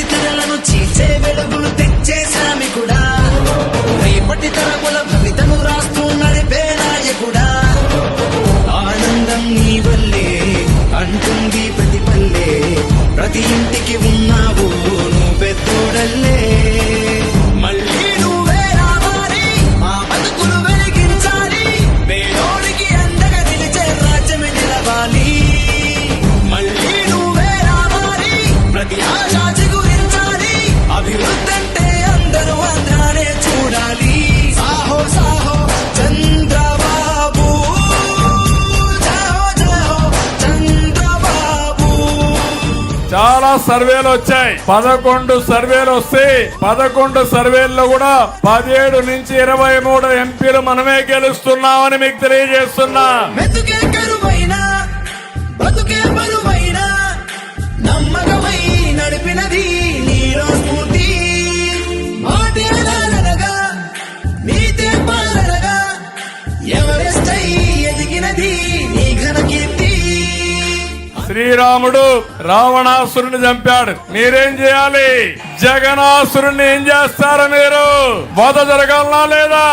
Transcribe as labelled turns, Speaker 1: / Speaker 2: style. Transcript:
Speaker 1: చీకటి తెరలను చీల్చే వెలుగులు తెచ్చే శ్రామికుడా? రేపటి తరముల భవితను రాస్తూ నడిపే నాయకుడా? ఆనందం నీ వల్లే అంటుంది ప్రతి పల్లె. ప్రతి ఇంటికి ఉన్నావు.
Speaker 2: చాలా సర్వేలు వచ్చాయి. పదకొండు సర్వేలు వస్తే పదకొండు సర్వేల్లో కూడా పదిహేడు నుంచి ఇరవై మూడు ఎంపీలు మనమే గెలుస్తున్నామని మీకు తెలియజేస్తున్నా.
Speaker 1: నడిపినది నీలో స్ఫూర్తి. ఎవరెస్ట్ ఎదిగినది నీ ఘన కీర్తి
Speaker 2: శ్రీరాముడు రావణాసురుని చంపాడు. మీరేం చేయాలి? జగనాసురుణ్ణి ఏం చేస్తారు మీరు? వధ జరగాలనా లేదా?